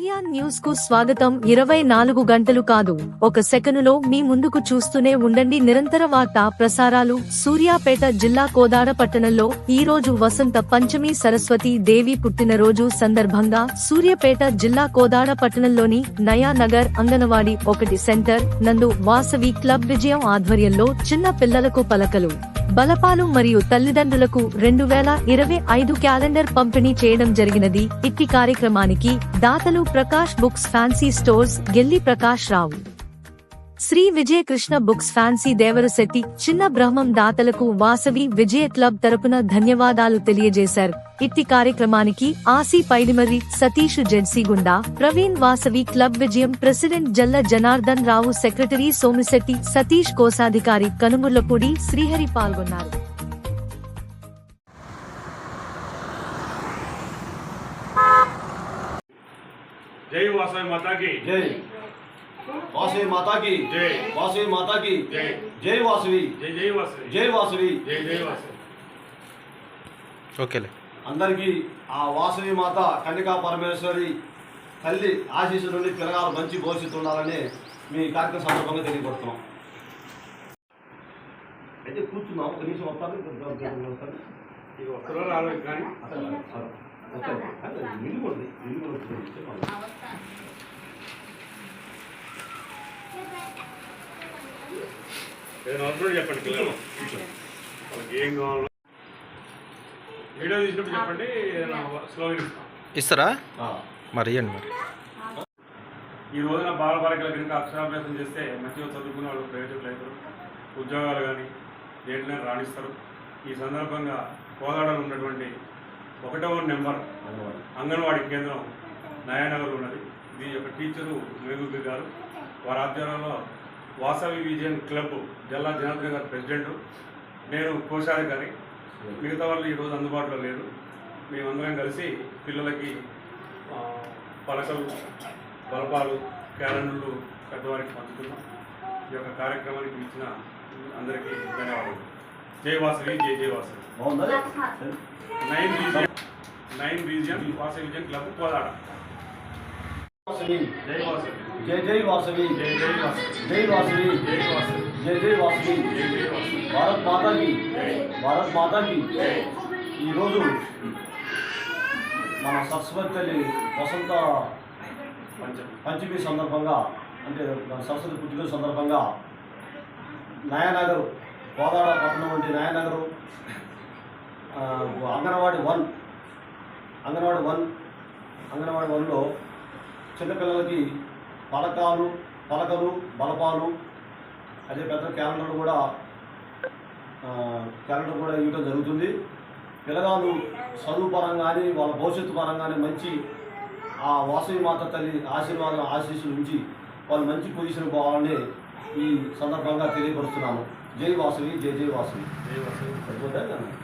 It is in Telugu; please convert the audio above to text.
న్యూస్కు స్వాగతం. ఇరవై నాలుగు గంటలు కాదు. ఒక సెకనులో మీ ముందుకు చూస్తూనే ఉండండి నిరంతర వార్తా ప్రసారాలు. సూర్యాపేట జిల్లా కోదాడ పట్టణంలో ఈ రోజు వసంత పంచమి సరస్వతి దేవి పుట్టినరోజు సందర్భంగా సూర్యాపేట జిల్లా కోదాడ పట్టణంలోని నయానగర్ అంగనవాడి ఒకటి సెంటర్ నందు వాసవి క్లబ్ విజయం ఆధ్వర్యంలో చిన్న పిల్లలకు పలకలు. బలపాలు మరియు తల్లిదండ్రులకు రెండు వేల ఇరవై ఐదు క్యాలెండర్ పంపిణీ చేయడం జరిగినది. ఇట్టి కార్యక్రమానికి దాతలు Prakash books fancy stores Gelli Prakash Rao. Shri Vijayakrishna books fancy Devarashetti Chinna Brahmam దాతలకు Vasavi విజయ క్లబ్ తరపున ధన్యవాదాలు తెలియజేశారు. ఇట్టి కార్యక్రమానికి ఆసి Paidimarri Satish జెడ్సీగుండా Praveen Vasavi club Vijayam president Jalla Janardhan Rao secretary Somishetti Satish కోశాధికారి కనుముర్లపూడి శ్రీహరి పాల్గొన్నారు. జై వాసవి మాతాకి. జై. వాసవి మాతాకి జై వాసవి మాతాకి జై జై వాసవి జై జై వాసవి జై వాసవి జై జై వాసవి ఓకేలే అందరికీ ఆ వాసవి మాత కన్యకా పరమేశ్వరి తల్లి ఆశీస్సు నుండి పిల్లగాలు మంచి భవిష్యత్తు ఉండాలని మీ కార్యక్రమం సందర్భంగా తెలియపడుతున్నాం. అయితే కూర్చున్నాం ఒక నిమిషం వస్తాను వస్తున్నారు ఏదైనా అవసరం చెప్పండి పిల్లలు. వాళ్ళకి ఏం కావాలో. వీడియో తీసినప్పుడు చెప్పండి స్లోగా ఇస్తారా? ఆ, మరి ఇవ్వండి మరి. ఈ రోజున బాల బాలికల కనుక అక్షరాభ్యాసం చేస్తే మంచిగా చదువుకున్న వాళ్ళు ప్రయోజకులు అవుతారు ఉద్యోగాలు కానీ దేంట్లోనే రాణిస్తారు. ఈ సందర్భంగా కోదాడలో ఉన్నటువంటి ఒకటవ నెంబర్. అంగన్వాడీ కేంద్రం నయానగర్ ఉన్నది. ఇది ఒక టీచరు మేగుబి గారు. వారి ఆధ్వర్యంలో వాసవి విజయన్ క్లబ్ జిల్లా జనార్దన్ గారు ప్రెసిడెంట్. నేను కోశాధికారి మిగతా వాళ్ళు ఈరోజు అందుబాటులో లేరు. మేమందరం కలిసి పిల్లలకి ఆ, పలకలు బలపాలు క్యాలెండర్లు పెద్దవారికి పంచుతున్నాం ఈ యొక్క కార్యక్రమానికి ఇచ్చిన అందరికీ ధన్యవాదాలు. జై వాసవి జై జై Vasavi. Nine region nine region Vasavi Vijayan club Kodad Vasavi. జై వాసవి. జై జై వాసవి. జై జై వాసవి. జై వాసవి. జై వాసవి. జై జై వాసవి. జై జై వాసవి. భారత్ మాతాకి. భారత్ మాతాకి. ఈరోజు మన సరస్వతి తల్లి వసంత పంచం పంచమి సందర్భంగా అంటే మన సరస్వతి పుట్టినరోజు సందర్భంగా నయానగర్ కోదాడ పట్టణం వంటి నయానగర్ అంగన్వాడీ వన్ అంగన్వాడీ వన్ అంగన్వాడీ వన్లో చిన్నపిల్లలకి పలకాలు పలకలు బలపాలు అదే పెద్ద క్యాలెండర్ కూడా క్యాలెండర్ కూడా ఇవ్వడం జరుగుతుంది. పిల్లగాళ్ళు చదువు పరంగానే వాళ్ళ భవిష్యత్తు పరంగానే మంచి ఆ వాసవి మాత తల్లి ఆశీర్వాదం ఆశీస్సులు ఉంచి వాళ్ళు మంచి పొజిషన్ పోవాలని ఈ సందర్భంగా తెలియపరుస్తున్నాను జై వాసవి జై జై వాసవి. జై వాసవి.